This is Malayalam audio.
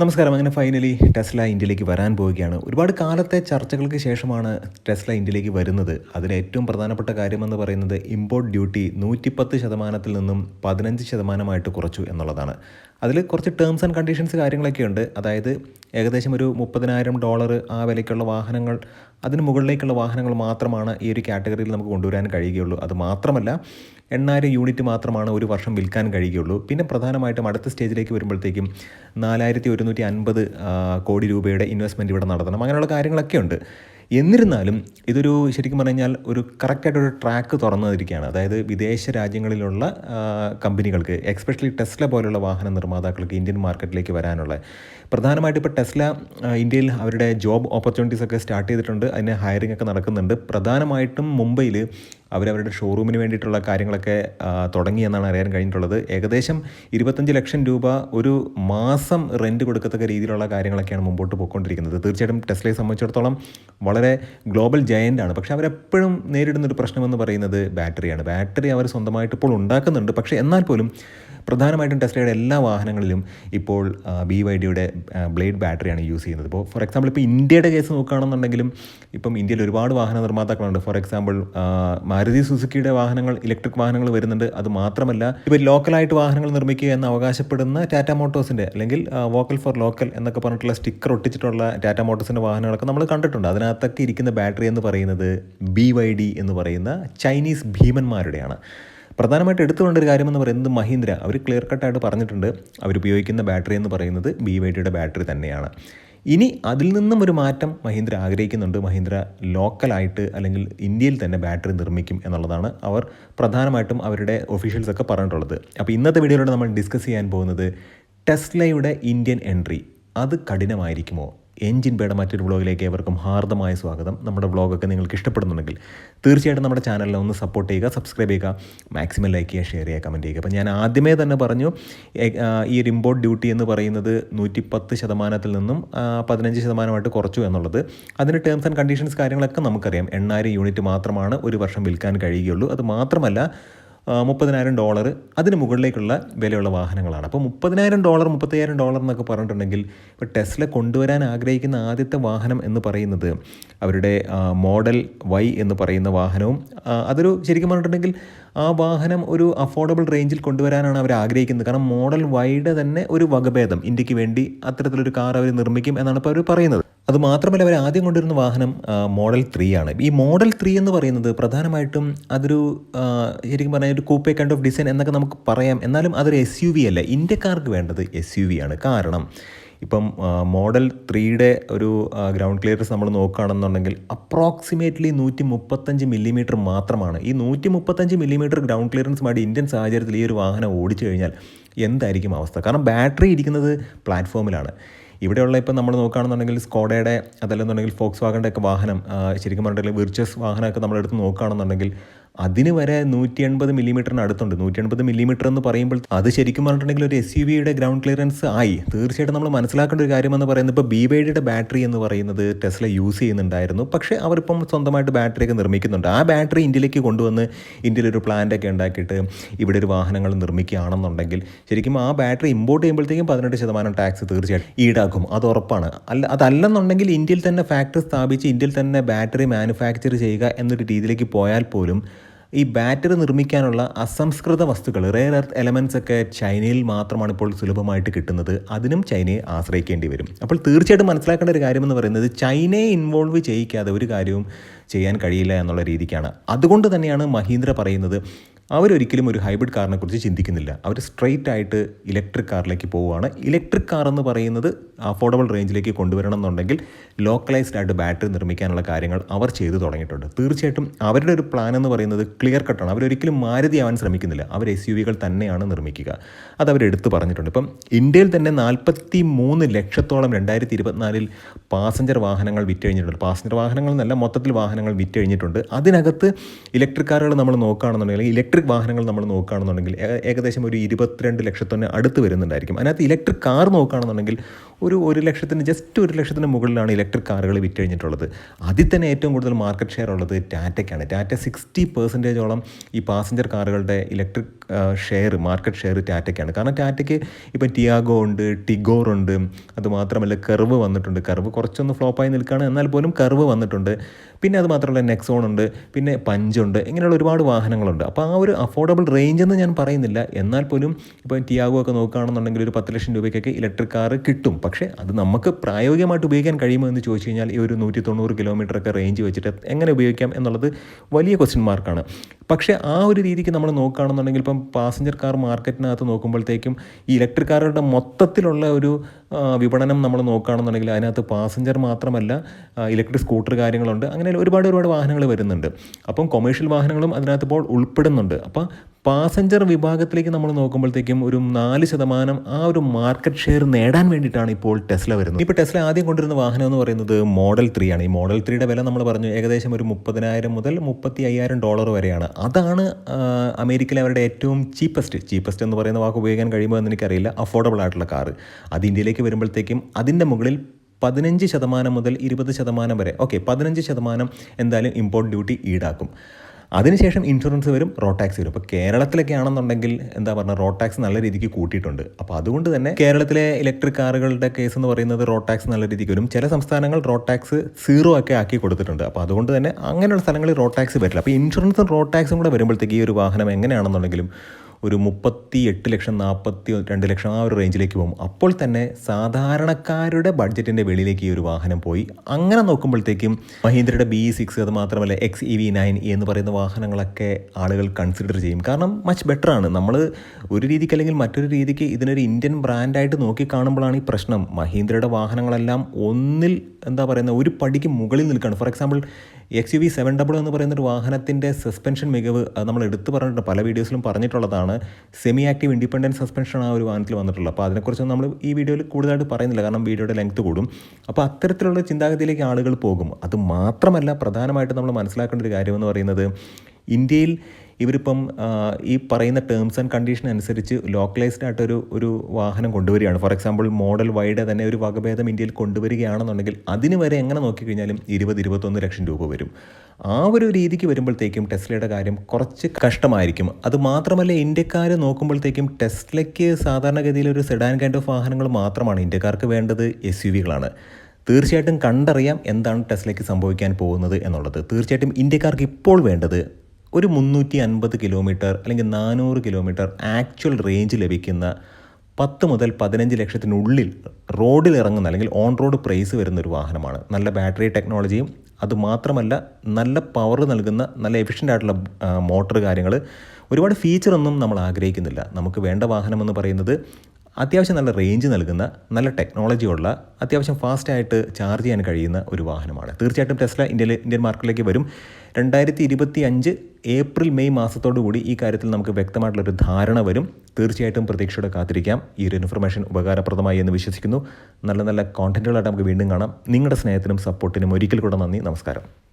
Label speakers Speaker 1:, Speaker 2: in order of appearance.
Speaker 1: നമസ്കാരം. അങ്ങനെ ഫൈനലി ടെസ്ല ഇന്ത്യയിലേക്ക് വരാൻ പോവുകയാണ്. ഒരുപാട് കാലത്തെ ചർച്ചകൾക്ക് ശേഷമാണ് ടെസ്ല ഇന്ത്യയിലേക്ക് വരുന്നത്. അതിന് ഏറ്റവും പ്രധാനപ്പെട്ട കാര്യമെന്ന് പറയുന്നത് ഇമ്പോർട്ട് ഡ്യൂട്ടി നൂറ്റിപ്പത്ത് ശതമാനത്തിൽ നിന്നും പതിനഞ്ച് ശതമാനമായിട്ട് കുറച്ചു എന്നുള്ളതാണ്. അതിൽ കുറച്ച് ടേംസ് ആൻഡ് കണ്ടീഷൻസ് കാര്യങ്ങളൊക്കെ ഉണ്ട് അതായത് ഏകദേശം ഒരു മുപ്പതിനായിരം ഡോളർ ആ വിലയ്ക്കുള്ള വാഹനങ്ങൾ അതിന് മുകളിലേക്കുള്ള വാഹനങ്ങൾ മാത്രമാണ് ഈ ഒരു കാറ്റഗറിയിൽ നമുക്ക് കൊണ്ടുവരാൻ കഴിയുകയുള്ളൂ. അത് മാത്രമല്ല എണ്ണായിരം യൂണിറ്റ് മാത്രമാണ് ഒരു വർഷം വിൽക്കാൻ കഴിയുകയുള്ളൂ. പിന്നെ പ്രധാനമായിട്ടും അടുത്ത സ്റ്റേജിലേക്ക് വരുമ്പോഴത്തേക്കും നാലായിരത്തി ഒരുന്നൂറ്റി അൻപത് കോടി രൂപയുടെ ഇൻവെസ്റ്റ്മെന്റ് ഇവിടെ നടത്തണം. അങ്ങനെയുള്ള കാര്യങ്ങളൊക്കെ ഉണ്ട് എന്നിരുന്നാലും ഇതൊരു ശരിക്കും പറഞ്ഞു കഴിഞ്ഞാൽ ഒരു കറക്റ്റായിട്ടൊരു ട്രാക്ക് തുറന്നിരിക്കുകയാണ് അതായത് വിദേശ രാജ്യങ്ങളിലുള്ള കമ്പനികൾക്ക് എക്സ്പെഷ്യലി ടെസ്ല പോലുള്ള വാഹന നിർമ്മാതാക്കൾക്ക് ഇന്ത്യൻ മാർക്കറ്റിലേക്ക് വരാനുള്ള. പ്രധാനമായിട്ട് ഇപ്പോൾ ടെസ്ല ഇന്ത്യയിൽ അവരുടെ ജോബ് ഓപ്പർച്യൂണിറ്റീസ് ഒക്കെ സ്റ്റാർട്ട് ചെയ്തിട്ടുണ്ട്. അതിന് ഹയറിംഗ് ഒക്കെ നടക്കുന്നുണ്ട്. പ്രധാനമായിട്ടും മുംബൈയിൽ അവരവരുടെ ഷോറൂമിന് വേണ്ടിയിട്ടുള്ള കാര്യങ്ങളൊക്കെ തുടങ്ങിയെന്നാണ് അറിയാൻ കഴിഞ്ഞിട്ടുള്ളത്. ഏകദേശം ഇരുപത്തഞ്ച് ലക്ഷം രൂപ ഒരു മാസം റെന്റ് കൊടുക്കത്തക്ക രീതിയിലുള്ള കാര്യങ്ങളൊക്കെയാണ് മുമ്പോട്ട് പോയിക്കൊണ്ടിരിക്കുന്നത്. തീർച്ചയായിട്ടും ടെസ്ലയെ സംബന്ധിച്ചിടത്തോളം വളരെ ഗ്ലോബൽ ജയന്റാണ് പക്ഷേ അവരെപ്പോഴും നേരിടുന്ന ഒരു പ്രശ്നമെന്ന് പറയുന്നത് ബാറ്ററിയാണ്. ബാറ്ററി അവർ സ്വന്തമായിട്ട് ഇപ്പോൾ ഉണ്ടാക്കുന്നുണ്ട്. പക്ഷേ എന്നാൽ പോലും പ്രധാനമായിട്ടും ടെസ്ലയുടെ എല്ലാ വാഹനങ്ങളിലും ഇപ്പോൾ ബി വൈ ഡിയുടെ ബ്ലേഡ് ബാറ്ററിയാണ് യൂസ് ചെയ്യുന്നത്. ഇപ്പോൾ ഫോർ എക്സാമ്പിൾ ഇപ്പോൾ ഇന്ത്യയുടെ കേസ് നോക്കുകയാണെന്നുണ്ടെങ്കിലും ഇപ്പം ഇന്ത്യയിൽ ഒരുപാട് വാഹന നിർമ്മാതാക്കളുണ്ട്. ഫോർ എക്സാമ്പിൾ മാരുതി സുസുക്കിയുടെ വാഹനങ്ങൾ ഇലക്ട്രിക് വാഹനങ്ങൾ വരുന്നുണ്ട്. അത് മാത്രമല്ല ഇവർ ലോക്കലായിട്ട് വാഹനങ്ങൾ നിർമ്മിക്കുക എന്ന് അവകാശപ്പെടുന്ന ടാറ്റ മോട്ടോഴ്സിന്റെ അല്ലെങ്കിൽ വോക്കൽ ഫോർ ലോക്കൽ എന്നൊക്കെ പറഞ്ഞിട്ടുള്ള സ്റ്റിക്കർ ഒട്ടിച്ചിട്ടുള്ള ടാറ്റ മോട്ടോഴ്സിന്റെ വാഹനങ്ങളൊക്കെ നമ്മൾ കണ്ടിട്ടുണ്ട്. അതിനകത്തൊക്കെ ഇരിക്കുന്ന ബാറ്ററി എന്ന് പറയുന്നത് ബി വൈ ഡി എന്ന് പറയുന്ന ചൈനീസ് ഭീമന്മാരുടെയാണ്. പ്രധാനമായിട്ട് എടുത്തുകൊണ്ട ഒരു കാര്യമെന്ന് പറയുന്നത് മഹീന്ദ്ര. അവർ ക്ലിയർ കട്ടായിട്ട് പറഞ്ഞിട്ടുണ്ട്. അവരുപയോഗിക്കുന്ന ബാറ്ററി എന്ന് പറയുന്നത് ബി വൈ ഡിയുടെ ബാറ്ററി തന്നെയാണ്. ഇനി അതിൽ നിന്നും ഒരു മാറ്റം മഹീന്ദ്ര ആഗ്രഹിക്കുന്നുണ്ട്. മഹീന്ദ്ര ലോക്കലായിട്ട് അല്ലെങ്കിൽ ഇന്ത്യയിൽ തന്നെ ബാറ്ററി നിർമ്മിക്കും എന്നുള്ളതാണ് അവർ പ്രധാനമായിട്ടും അവരുടെ ഒഫീഷ്യൽസൊക്കെ പറഞ്ഞിട്ടുള്ളത്. അപ്പോൾ ഇന്നത്തെ വീഡിയോയിലൂടെ നമ്മൾ ഡിസ്കസ് ചെയ്യാൻ പോകുന്നത് ടെസ്ലയുടെ ഇന്ത്യൻ എൻട്രി അത് കഠിനമായിരിക്കുമോ? എൻജിൻ പേട മറ്റൊരു വ്ളോഗിലേക്ക് ഏവർക്കും ഹാർദമായ സ്വാഗതം. നമ്മുടെ വ്ളോഗൊക്കെ നിങ്ങൾക്ക് ഇഷ്ടപ്പെടുന്നുണ്ടെങ്കിൽ തീർച്ചയായിട്ടും നമ്മുടെ ചാനലിനെ ഒന്ന് സപ്പോർട്ട് ചെയ്യുക സബ്സ്ക്രൈബ് ചെയ്യുക മാക്സിമം ലൈക്ക് ചെയ്യുക ഷെയർ ചെയ്യുക കമന്റ് ചെയ്യുക. അപ്പോൾ ഞാൻ ആദ്യമേ തന്നെ പറഞ്ഞു ഈ ഒരു ഇമ്പോർട്ട് ഡ്യൂട്ടി എന്ന് പറയുന്നത് നൂറ്റി പത്ത് ശതമാനത്തിൽ നിന്നും പതിനഞ്ച് ശതമാനമായിട്ട് കുറച്ചു എന്നുള്ളത്. അതിന്റെ ടേംസ് ആൻഡ് കണ്ടീഷൻസ് കാര്യങ്ങളൊക്കെ നമുക്കറിയാം. എണ്ണായിരം യൂണിറ്റ് മാത്രമാണ് ഒരു വർഷം വിൽക്കാൻ കഴിയുകയുള്ളൂ. അത് മാത്രമല്ല മുപ്പതിനായിരം ഡോളർ അതിന് മുകളിലേക്കുള്ള വിലയുള്ള വാഹനങ്ങളാണ്. അപ്പോൾ മുപ്പതിനായിരം ഡോളർ മുപ്പത്തയ്യായിരം ഡോളർ എന്നൊക്കെ പറഞ്ഞിട്ടുണ്ടെങ്കിൽ ഇപ്പോൾ ടെസ്ല കൊണ്ടുവരാൻ ആഗ്രഹിക്കുന്ന ആദ്യത്തെ വാഹനം എന്ന് പറയുന്നത് അവരുടെ മോഡൽ വൈ എന്ന് പറയുന്ന വാഹനവും അതൊരു ശരിക്കും പറഞ്ഞിട്ടുണ്ടെങ്കിൽ ആ വാഹനം ഒരു അഫോർഡബിൾ റേഞ്ചിൽ കൊണ്ടുവരാനാണ് അവർ ആഗ്രഹിക്കുന്നത്. കാരണം മോഡൽ വൈയുടെ തന്നെ ഒരു വകഭേദം ഇന്ത്യയ്ക്ക് വേണ്ടി അത്തരത്തിലൊരു കാർ അവർ നിർമ്മിക്കും എന്നാണ് ഇപ്പോൾ അവർ പറയുന്നത്. അത് മാത്രമല്ല അവർ ആദ്യം കൊണ്ടുവരുന്ന വാഹനം മോഡൽ ത്രീ ആണ്. ഈ മോഡൽ ത്രീ എന്ന് പറയുന്നത് പ്രധാനമായിട്ടും അതൊരു ശരിക്കും പറഞ്ഞാൽ ഒരു കൂപ്പേ കൈൻഡ് ഓഫ് ഡിസൈൻ എന്നൊക്കെ നമുക്ക് പറയാം. എന്നാലും അതൊരു എസ് യു വി അല്ല. ഇന്ത്യക്കാർക്ക് വേണ്ടത് എസ് യു വി ആണ്. കാരണം ഇപ്പം മോഡൽ ത്രീയുടെ ഒരു ഗ്രൗണ്ട് ക്ലിയറൻസ് നമ്മൾ നോക്കുകയാണെന്നുണ്ടെങ്കിൽ അപ്രോക്സിമേറ്റ്ലി നൂറ്റി മുപ്പത്തഞ്ച് മില്ലിമീറ്റർ മാത്രമാണ്. ഈ നൂറ്റി മുപ്പത്തഞ്ച് മില്ലിമീറ്റർ ഗ്രൗണ്ട് ക്ലിയറൻസുമായിട്ട് ഇന്ത്യൻ സാഹചര്യത്തിൽ ഈ ഒരു വാഹനം ഓടിച്ചു കഴിഞ്ഞാൽ എന്തായിരിക്കും അവസ്ഥ? കാരണം ബാറ്ററി ഇരിക്കുന്നത് പ്ലാറ്റ്ഫോമിലാണ് ഇവിടെയുള്ള ഇപ്പം നമ്മൾ നോക്കുകയാണെന്നുണ്ടെങ്കിൽ സ്കോഡയുടെ അതല്ലെന്നുണ്ടെങ്കിൽ ഫോക്സ് വാഗന്റെ ഒക്കെ വാഹനം ശരിക്കും പറഞ്ഞിട്ടുണ്ടെങ്കിൽ വിർച്ചസ് വാഹനമൊക്കെ നമ്മളെടുത്ത് നോക്കുകയാണെന്നുണ്ടെങ്കിൽ അതിന് വരെ നൂറ്റി എൺപത് മില്ലിമീറ്ററിന് അടുത്തുണ്ട്. നൂറ്റി എൺപത് മില്ലിമീറ്റർ എന്ന് പറയുമ്പോൾ അത് ശരിക്കും പറഞ്ഞിട്ടുണ്ടെങ്കിൽ ഒരു എസ് യു വിയുടെ ഗ്രൗണ്ട് ക്ലിയറൻസ് ആയി. തീർച്ചയായിട്ടും നമ്മൾ മനസ്സിലാക്കേണ്ട ഒരു കാര്യമെന്ന് പറയുന്നത് ഇപ്പോൾ ബി വൈഡിയുടെ ബാറ്ററി എന്ന് പറയുന്നത് ടെസ്ല യൂസ് ചെയ്യുന്നുണ്ടായിരുന്നു. പക്ഷേ അവരിപ്പം സ്വന്തമായിട്ട് ബാറ്ററി ഒക്കെ നിർമ്മിക്കുന്നുണ്ട്. ആ ബാറ്ററി ഇന്ത്യയിലേക്ക് കൊണ്ടുവന്ന് ഇന്ത്യയിൽ ഒരു പ്ലാന്റ് ഒക്കെ ഉണ്ടാക്കിയിട്ട് ഇവിടെ ഒരു വാഹനങ്ങൾ നിർമ്മിക്കുകയാണെന്നുണ്ടെങ്കിൽ ശരിക്കും ആ ബാറ്ററി ഇമ്പോർട്ട് ചെയ്യുമ്പോഴത്തേക്കും പതിനെട്ട് ശതമാനം ടാക്സ് തീർച്ചയായിട്ടും ഈടാക്കും. അത് ഉറപ്പാണ്. അല്ല അതല്ലെന്നുണ്ടെങ്കിൽ ഇന്ത്യയിൽ തന്നെ ഫാക്ടറി സ്ഥാപിച്ച് ഇന്ത്യയിൽ തന്നെ ബാറ്ററി മാനുഫാക്ചർ ചെയ്യുക എന്നൊരു രീതിയിലേക്ക് പോയാൽ പോലും ഈ ബാറ്ററി നിർമ്മിക്കാനുള്ള അസംസ്കൃത വസ്തുക്കൾ റെയർ എർത്ത് എലമെന്റ്സ് ഒക്കെ ചൈനയിൽ മാത്രമാണ് ഇപ്പോൾ സുലഭമായിട്ട് കിട്ടുന്നത്. അതിനും ചൈനയെ ആശ്രയിക്കേണ്ടി വരും. അപ്പോൾ തീർച്ചയായിട്ടും മനസ്സിലാക്കേണ്ട ഒരു കാര്യമെന്ന് പറയുന്നത് ചൈനയെ ഇൻവോൾവ് ചെയ്യിക്കാതെ ഒരു കാര്യവും ചെയ്യാൻ കഴിയില്ല എന്നുള്ള രീതിക്കാണ്. അതുകൊണ്ട് തന്നെയാണ് മഹീന്ദ്ര പറയുന്നത് അവരൊരിക്കലും ഒരു ഹൈബ്രിഡ് കാറിനെ കുറിച്ച് ചിന്തിക്കുന്നില്ല. അവർ സ്ട്രെയിറ്റ് ആയിട്ട് ഇലക്ട്രിക് കാറിലേക്ക് പോവുകയാണ്. ഇലക്ട്രിക് കാർ എന്ന് പറയുന്നത് അഫോർഡബിൾ റേഞ്ചിലേക്ക് കൊണ്ടുവരണം എന്നുണ്ടെങ്കിൽ ലോക്കലൈസ്ഡ് ആയിട്ട് ബാറ്ററി നിർമ്മിക്കാനുള്ള കാര്യങ്ങൾ അവർ ചെയ്തു തുടങ്ങിയിട്ടുണ്ട്. തീർച്ചയായിട്ടും അവരുടെ ഒരു പ്ലാൻ എന്ന് പറയുന്നത് ക്ലിയർ കട്ടാണ് അവരൊരിക്കലും മാരുതി ആവാൻ ശ്രമിക്കുന്നില്ല. അവർ എസ് യു വികൾ തന്നെയാണ് നിർമ്മിക്കുക. അത് അവരെടുത്ത് പറഞ്ഞിട്ടുണ്ട്. ഇപ്പം ഇന്ത്യയിൽ തന്നെ നാൽപ്പത്തി മൂന്ന് ലക്ഷത്തോളം രണ്ടായിരത്തി ഇരുപത്തിനാലിൽ പാസഞ്ചർ വാഹനങ്ങൾ വിറ്റഴിഞ്ഞിട്ടുണ്ട് പാസഞ്ചർ വാഹനങ്ങൾ എന്നല്ല മൊത്തത്തിൽ വാഹനങ്ങൾ വിറ്റഴിഞ്ഞിട്ടുണ്ട് അതിനകത്ത് ഇലക്ട്രിക് കാറുകൾ നമ്മൾ നോക്കുകയാണെന്നുണ്ടെങ്കിൽ ഇലക്ട്രിക് വാഹനങ്ങൾ നമ്മൾ നോക്കുകയാണെന്നുണ്ടെങ്കിൽ ഏകദേശം ഒരു ഇരുപത്തിരണ്ട് ലക്ഷത്തിന് അടുത്ത് വരുന്നുണ്ടായിരിക്കും. അതിനകത്ത് ഇലക്ട്രിക് കാർ നോക്കുകയാണെന്നുണ്ടെങ്കിൽ ഒരു ഒരു ലക്ഷത്തിന് ജസ്റ്റ് ഒരു ലക്ഷത്തിന് മുകളിലാണ് ഇലക്ട്രിക് കാറുകൾ വിറ്റ് കഴിഞ്ഞിട്ടുള്ളത് അതിൽ തന്നെ ഏറ്റവും കൂടുതൽ മാർക്കറ്റ് ഷെയർ ഉള്ളത് ടാറ്റയ്ക്കാണ്. ടാറ്റ സിക്സ്റ്റി പെർസെന്റേജോളം ഈ പാസഞ്ചർ കാറുകളുടെ ഇലക്ട്രിക് ഷെയർ മാർക്കറ്റ് ഷെയർ ടാറ്റയ്ക്കാണ്. കാരണം ടാറ്റയ്ക്ക് ഇപ്പോൾ ടിയാഗോ ഉണ്ട് ടിഗോർ ഉണ്ട് അതുമാത്രമല്ല കർവ് വന്നിട്ടുണ്ട്. കർവ് കുറച്ചൊന്ന് ഫ്ലോപ്പായി നിൽക്കുകയാണ്. എന്നാൽ പോലും കർവ് വന്നിട്ടുണ്ട്. പിന്നെ അത് മാത്രമല്ല നെക്സോൺ ഉണ്ട് പിന്നെ പഞ്ചുണ്ട് ഇങ്ങനെയുള്ള ഒരുപാട് വാഹനങ്ങളുണ്ട്. അപ്പോൾ ആ ഒരു അഫോർഡബിൾ റേഞ്ച് എന്ന് ഞാൻ പറയുന്നില്ല. എന്നാൽ പോലും ഇപ്പോൾ ടിയാഗോ ഒക്കെ നോക്കുകയാണെന്നുണ്ടെങ്കിൽ ഒരു പത്ത് ലക്ഷം രൂപയ്ക്കൊക്കെ ഇലക്ട്രിക് കാർ കിട്ടും. പക്ഷേ അത് നമുക്ക് പ്രായോഗികമായിട്ട് ഉപയോഗിക്കാൻ കഴിയുമോ എന്ന് ചോദിച്ചു കഴിഞ്ഞാൽ ഈ ഒരു നൂറ്റി തൊണ്ണൂറ് കിലോമീറ്റർ ഒക്കെ റേഞ്ച് വെച്ചിട്ട് എങ്ങനെ ഉപയോഗിക്കാം എന്നുള്ളത് വലിയ ക്വസ്റ്റ്യൻ മാർക്കാണ് പക്ഷേ ആ ഒരു രീതിക്ക് നമ്മൾ നോക്കുകയാണെന്നുണ്ടെങ്കിൽ ഇപ്പം പാസഞ്ചർ കാർ മാർക്കറ്റിനകത്ത് നോക്കുമ്പോഴത്തേക്കും ഈ ഇലക്ട്രിക് കാറുകളുടെ മൊത്തത്തിലുള്ള ഒരു വിപണനം നമ്മൾ നോക്കുകയാണെന്നുണ്ടെങ്കിൽ അതിനകത്ത് പാസഞ്ചർ മാത്രമല്ല ഇലക്ട്രിക് സ്കൂട്ടർ കാര്യങ്ങളുണ്ട്. അങ്ങനെ ഒരുപാട് ഒരുപാട് വാഹനങ്ങൾ വരുന്നുണ്ട്. അപ്പം കൊമേഴ്ഷ്യൽ വാഹനങ്ങളും അതിനകത്ത് ഇപ്പോൾ ഉൾപ്പെടുന്നുണ്ട്. അപ്പോൾ പാസഞ്ചർ വിഭാഗത്തിലേക്ക് നമ്മൾ നോക്കുമ്പോഴത്തേക്കും ഒരു നാല് ശതമാനം ആ ഒരു മാർക്കറ്റ് ഷെയർ നേടാൻ വേണ്ടിയിട്ടാണ് ഇപ്പോൾ ടെസ്ല വരുന്നത്. ഇപ്പോൾ ടെസ്ല ആദ്യം കൊണ്ടുവരുന്ന വാഹനം എന്ന് പറയുന്നത് മോഡൽ ത്രീ ആണ്. ഈ മോഡൽ ത്രീയുടെ വില നമ്മൾ പറഞ്ഞു ഏകദേശം ഒരു മുപ്പതിനായിരം മുതൽ മുപ്പത്തി അയ്യായിരം ഡോളർ വരെയാണ്. അതാണ് അമേരിക്കയിലെ അവരുടെ ഏറ്റവും ചീപ്പസ്റ്റ് ചീപ്പസ്റ്റ് എന്ന് പറയുന്ന വാക്ക് ഉപയോഗിക്കാൻ കഴിയുമോ എന്ന് എനിക്കറിയില്ല. അഫോർഡബിൾ ആയിട്ടുള്ള കാറ്. അത് ഇന്ത്യയിലേക്ക് വരുമ്പോഴത്തേക്കും അതിന്റെ മുകളിൽ പതിനഞ്ച് ശതമാനം മുതൽ ഇരുപത് ശതമാനം വരെ ഓക്കെ പതിനഞ്ച് ശതമാനം എന്തായാലും ഇമ്പോർട്ട് ഡ്യൂട്ടി ഈടാക്കും. അതിനുശേഷം ഇൻഷുറൻസ് വരും റോഡ് ടാക്സ് വരും. അപ്പോൾ കേരളത്തിലൊക്കെ ആണെന്നുണ്ടെങ്കിൽ എന്താ പറയുക റോഡ് ടാക്സ് നല്ല രീതിക്ക് കൂട്ടിയിട്ടുണ്ട്. അപ്പോൾ അതുകൊണ്ട് തന്നെ കേരളത്തിലെ ഇലക്ട്രിക് കാറുകളുടെ കേസ് എന്ന് പറയുന്നത് റോഡ് ടാക്സ് നല്ല രീതിക്ക് വരും. ചില സംസ്ഥാനങ്ങൾ റോഡ് ടാക്സ് സീറോ ഒക്കെ ആക്കി കൊടുത്തിട്ടുണ്ട്. അപ്പോൾ അതുകൊണ്ട് തന്നെ അങ്ങനെയുള്ള സ്ഥലങ്ങളിൽ റോഡ് ടാക്സ് വരില്ല. അപ്പോൾ ഇൻഷുറൻസും റോഡ് ടാക്സും കൂടെ വരുമ്പോഴത്തേക്ക് ഈ ഒരു വാഹനം എങ്ങനെയാണെന്നുണ്ടെങ്കിലും ഒരു മുപ്പത്തി എട്ട് ലക്ഷം നാൽപ്പത്തി രണ്ട് ലക്ഷം ആ ഒരു റേഞ്ചിലേക്ക് പോകും. അപ്പോൾ തന്നെ സാധാരണക്കാരുടെ ബഡ്ജറ്റിന്റെ വെളിയിലേക്ക് ഈ ഒരു വാഹനം പോയി. അങ്ങനെ നോക്കുമ്പോഴത്തേക്കും മഹീന്ദ്രയുടെ ബി സിക്സ് അത് മാത്രമല്ല എക്സ് ഇ വി നയൻ എന്ന് പറയുന്ന വാഹനങ്ങളൊക്കെ ആളുകൾ കൺസിഡർ ചെയ്യും. കാരണം മച്ച് ബെറ്റർ ആണ്. നമ്മൾ ഒരു രീതിക്ക് അല്ലെങ്കിൽ മറ്റൊരു രീതിക്ക് ഇതിനൊരു ഇന്ത്യൻ ബ്രാൻഡായിട്ട് നോക്കി കാണുമ്പോഴാണ് ഈ പ്രശ്നം. മഹീന്ദ്രയുടെ വാഹനങ്ങളെല്ലാം ഒന്നിൽ എന്താ പറയുന്നത് ഒരു പടിക്ക് മുകളിൽ നിൽക്കുകയാണ് for example X U V seven double എന്ന് പറയുന്ന ഒരു വാഹനത്തിന്റെ സസ്പെൻഷൻ മികവ് അത് നമ്മൾ എടുത്തു പറഞ്ഞിട്ടുണ്ട്. പല വീഡിയോസിലും പറഞ്ഞിട്ടുള്ളതാണ്. സെമി ആക്റ്റീവ് ഇൻഡിപെൻഡന്റ് സസ്പെൻഷൻ ആ ഒരു വാഹനത്തിൽ വന്നിട്ടുള്ളത്. അപ്പോൾ അതിനെക്കുറിച്ച് നമ്മൾ ഈ വീഡിയോയിൽ കൂടുതലായിട്ട് പറയുന്നില്ല. കാരണം വീഡിയോയുടെ ലെങ്ത് കൂടും. അപ്പോൾ അത്തരത്തിലുള്ള ചിന്താഗതിയിലേക്ക് ആളുകൾ പോകും. അത് മാത്രമല്ല പ്രധാനമായിട്ട് നമ്മൾ മനസ്സിലാക്കേണ്ട ഒരു കാര്യമെന്ന് പറയുന്നത് ഇന്ത്യയിൽ ഇവരിപ്പം ഈ പറയുന്ന ടേംസ് ആൻഡ് കണ്ടീഷൻ അനുസരിച്ച് ലോക്കലൈസ്ഡ് ആയിട്ടൊരു ഒരു വാഹനം കൊണ്ടുവരികയാണ്. ഫോർ എക്സാമ്പിൾ മോഡൽ വൈഡ് തന്നെ ഒരു വകഭേദം ഇന്ത്യയിൽ കൊണ്ടുവരികയാണെന്നുണ്ടെങ്കിൽ അതിന് വരെ എങ്ങനെ നോക്കിക്കഴിഞ്ഞാലും ഇരുപത് ഇരുപത്തൊന്ന് ലക്ഷം രൂപ വരും. ആ ഒരു രീതിക്ക് വരുമ്പോഴത്തേക്കും ടെസ്ലയുടെ കാര്യം കുറച്ച് കഷ്ടമായിരിക്കും. അത് മാത്രമല്ല ഇന്ത്യക്കാർ നോക്കുമ്പോഴത്തേക്കും ടെസ്ലയ്ക്ക് സാധാരണഗതിയിൽ ഒരു സെഡാൻ കൈൻഡ് ഓഫ് വാഹനങ്ങൾ മാത്രമാണ്. ഇന്ത്യക്കാർക്ക് വേണ്ടത് എസ് യു വികളാണ് തീർച്ചയായിട്ടും കണ്ടറിയാം എന്താണ് ടെസ്ലയ്ക്ക് സംഭവിക്കാൻ പോകുന്നത് എന്നുള്ളത്. തീർച്ചയായിട്ടും ഇന്ത്യക്കാർക്ക് ഇപ്പോൾ വേണ്ടത് ഒരു മുന്നൂറ്റി അൻപത് കിലോമീറ്റർ അല്ലെങ്കിൽ നാനൂറ് കിലോമീറ്റർ ആക്ച്വൽ റേഞ്ച് ലഭിക്കുന്ന പത്ത് മുതൽ പതിനഞ്ച് ലക്ഷത്തിനുള്ളിൽ റോഡിൽ ഇറങ്ങുന്ന അല്ലെങ്കിൽ ഓൺ റോഡ് പ്രൈസ് വരുന്ന ഒരു വാഹനമാണ്. നല്ല ബാറ്ററി ടെക്നോളജിയും അതുമാത്രമല്ല നല്ല പവർ നൽകുന്ന നല്ല എഫിഷ്യന്റ് ആയിട്ടുള്ള മോട്ടർ കാര്യങ്ങൾ ഒരുപാട് ഫീച്ചറൊന്നും നമ്മൾ ആഗ്രഹിക്കുന്നില്ല. നമുക്ക് വേണ്ട വാഹനം എന്ന് പറയുന്നത് അത്യാവശ്യം നല്ല റേഞ്ച് നൽകുന്ന നല്ല ടെക്നോളജിയുള്ള അത്യാവശ്യം ഫാസ്റ്റായിട്ട് ചാർജ് ചെയ്യാൻ കഴിയുന്ന ഒരു വാഹനമാണ്. തീർച്ചയായിട്ടും ടെസ്ല ഇന്ത്യയിൽ ഇന്ത്യൻ മാർക്കറ്റിലേക്ക് വരും. രണ്ടായിരത്തി ഇരുപത്തി അഞ്ച് ഏപ്രിൽ മെയ് മാസത്തോടു കൂടി ഈ കാര്യത്തിൽ നമുക്ക് വ്യക്തമായിട്ടുള്ളൊരു ധാരണ വരും. തീർച്ചയായിട്ടും പ്രതീക്ഷയോടെ കാത്തിരിക്കാം. ഈ ഒരു ഇൻഫർമേഷൻ ഉപകാരപ്രദമായി എന്ന് വിശ്വസിക്കുന്നു. നല്ല നല്ല കോണ്ടന്റുകളായിട്ട് നമുക്ക് വീണ്ടും കാണാം. നിങ്ങളുടെ സ്നേഹത്തിനും സപ്പോർട്ടിനും ഒരിക്കൽ കൂടെ നന്ദി. നമസ്കാരം.